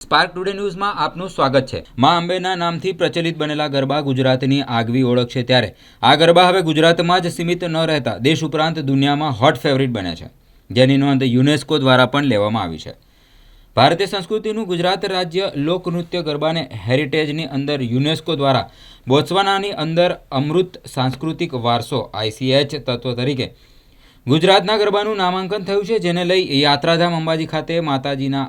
Spark today ન્યૂઝમાં આપનું સ્વાગત છે. મા અંબેના નામથી પ્રચલિત બનેલા ગરબા ગુજરાતની આગવી ઓળખ છે ત્યારે. આ ગરબા હવે ગુજરાતમાં જ સીમિત ન રહેતા દેશ ઉપરાંત દુનિયામાં હોટ ફેવરિટ બને છે, જેની નોંધ યુનેસ્કો દ્વારા પણ લેવામાં આવી છે. ભારતીય સંસ્કૃતિનું ગુજરાત રાજ્ય લોકનૃત્ય ગરબાને હેરિટેજની અંદર યુનેસ્કો દ્વારા બોત્સવાનાની અંદર અમૃત સાંસ્કૃતિક વારસો આઈસીએચ તત્વ તરીકે ગુજરાતના ગરબાનું નામાંકન થયું છે, જેને લઈ યાત્રાધામ અંબાજી ખાતે માતાજીના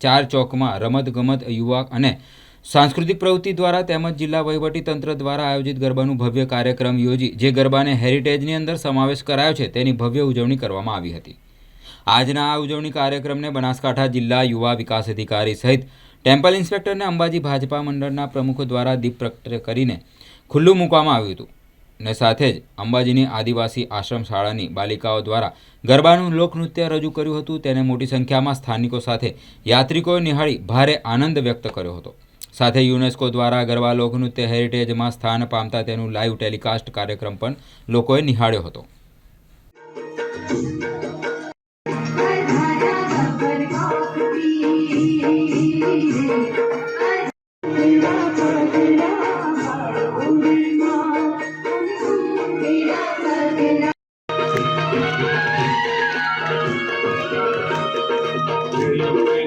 ચાર ચોકમાં રમતગમત યુવા અને સાંસ્કૃતિક પ્રવૃત્તિ દ્વારા તેમજ જિલ્લા તંત્ર દ્વારા આયોજિત ગરબાનું ભવ્ય કાર્યક્રમ યોજી, જે ગરબાને હેરિટેજની અંદર સમાવેશ કરાયો છે, તેની ભવ્ય ઉજવણી કરવામાં આવી હતી. આજના આ ઉજવણી કાર્યક્રમને બનાસકાંઠા જિલ્લા યુવા વિકાસ અધિકારી સહિત ટેમ્પલ ઇન્સ્પેક્ટરને અંબાજી ભાજપા મંડળના પ્રમુખો દ્વારા દીપ પ્રગટ કરીને ખુલ્લું મૂકવામાં આવ્યું હતું. ને સાથે જ અંબાજીની આદિવાસી આશ્રમ શાળાની બાલિકાઓ દ્વારા ગરબાનું લોકનૃત્ય રજૂ કર્યું હતું. તેને મોટી સંખ્યામાં સ્થાનિકો સાથે યાત્રિકોએ નિહાળી ભારે આનંદ વ્યક્ત કર્યો હતો. સાથે યુનેસ્કો દ્વારા ગરબા લોકનૃત્ય હેરિટેજમાં સ્થાન પામતા તેનું લાઈવ ટેલિકાસ્ટ કાર્યક્રમ પણ લોકોએ નિહાળ્યો હતો. અમારી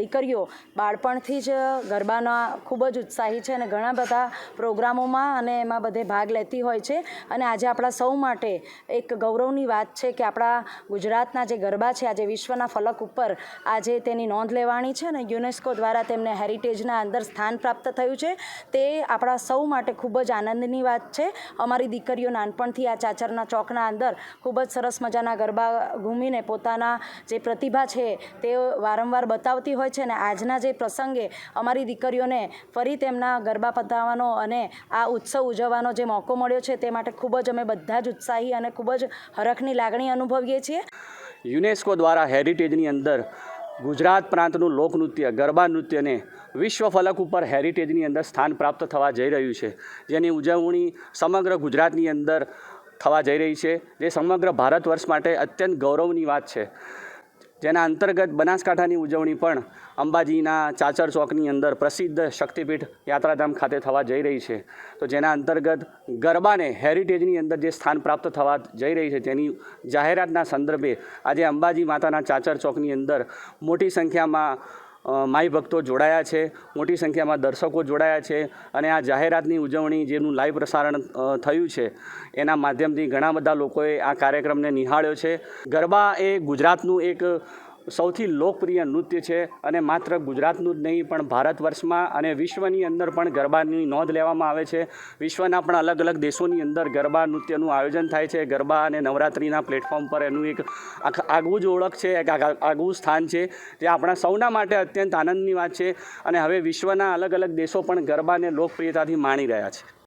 દીકરીઓ બાળપણથી જ ગરબાના ખૂબ જ ઉત્સાહી છે અને ઘણા બધા પ્રોગ્રામોમાં અને એમાં બધે ભાગ લેતી હોય છે. અને આજે આપણા સૌ માટે એક ગૌરવની વાત છે કે આપણા ગુજરાતના જે ગરબા છે, આજે વિશ્વના ફલક ઉપર આજે તેની નોંધ લેવાની છે અને યુનેસ્કો દ્વારા તેમને હેરિટેજના અંદર સ્થાન પ્રાપ્ત થયું છે. તે આપણા સૌ માટે ખૂબ જ આનંદની વાત છે. અમારી દીકરીઓ નાનપણથી આ ચાચરના ચોકના અંદર ખૂબ જ સરસ મજાના ગરબા ઘૂમીને પોતાના જે પ્રતિભા છે, તે વારંવાર બતાવતી હોય છે ને આજના જે પ્રસંગે અમારી દીકરીઓને ફરી તેમના ગરબા પતાવવાનો અને આ ઉત્સવ ઉજવવાનો જે મોકો મળ્યો છે તે માટે ખૂબ જ અમે બધા જ ઉત્સાહી અને ખૂબ જ હરખની લાગણી અનુભવીએ છીએ. યુનેસ્કો દ્વારા હેરિટેજની અંદર ગુજરાત પ્રાંતનું લોકનૃત્ય, ગરબા નૃત્યને વિશ્વ ફલક ઉપર હેરિટેજની અંદર સ્થાન પ્રાપ્ત થવા જઈ રહ્યું છે. જેની ઉજવણી સમગ્ર ગુજરાતની અંદર થવા જઈ રહી છે. જે સમગ્ર ભારત વર્ષ માટે અત્યંત ગૌરવની વાત છે. જેના અંતર્ગત બનાસકાંઠાની ઉજવણી પણ અંબાજીના ચાચર ચોકની અંદર પ્રસિદ્ધ શક્તિપીઠ યાત્રાધામ ખાતે થવા જઈ રહી છે. તો જેના અંતર્ગત ગરબાને હેરિટેજની અંદર જે સ્થાન પ્રાપ્ત થવા જઈ રહી છે તેની જાહેરાતના સંદર્ભે આજે અંબાજી માતાના ચાચર ચોકની અંદર મોટી સંખ્યામાં માઈ ભક્તો જોડાયા છે, મોટી સંખ્યામાં દર્શકો જોડાયા છે અને આ જાહેરાતની ઉજવણી જેનું લાઈવ પ્રસારણ થયું છે, એના માધ્યમથી ઘણા બધા લોકોએ આ કાર્યક્રમને નિહાળ્યો છે. ગરબા એ ગુજરાતનું એક સૌથી લોકપ્રિય નૃત્ય છે અને માત્ર ગુજરાતનું જ નહીં, પણ ભારત વર્ષમાં અને વિશ્વની અંદર પણ ગરબાની નોંધ લેવામાં આવે છે. વિશ્વના પણ અલગ અલગ દેશોની અંદર ગરબા નૃત્યનું આયોજન થાય છે. ગરબા અને નવરાત્રિના પ્લેટફોર્મ પર એનું એક આગવું જ ઓળખ છે, એક આગ- આગવું સ્થાન છે. જે આપણા સૌના માટે અત્યંત આનંદની વાત છે અને હવે વિશ્વના અલગ અલગ દેશો પણ ગરબાને લોકપ્રિયતાથી માણી રહ્યા છે.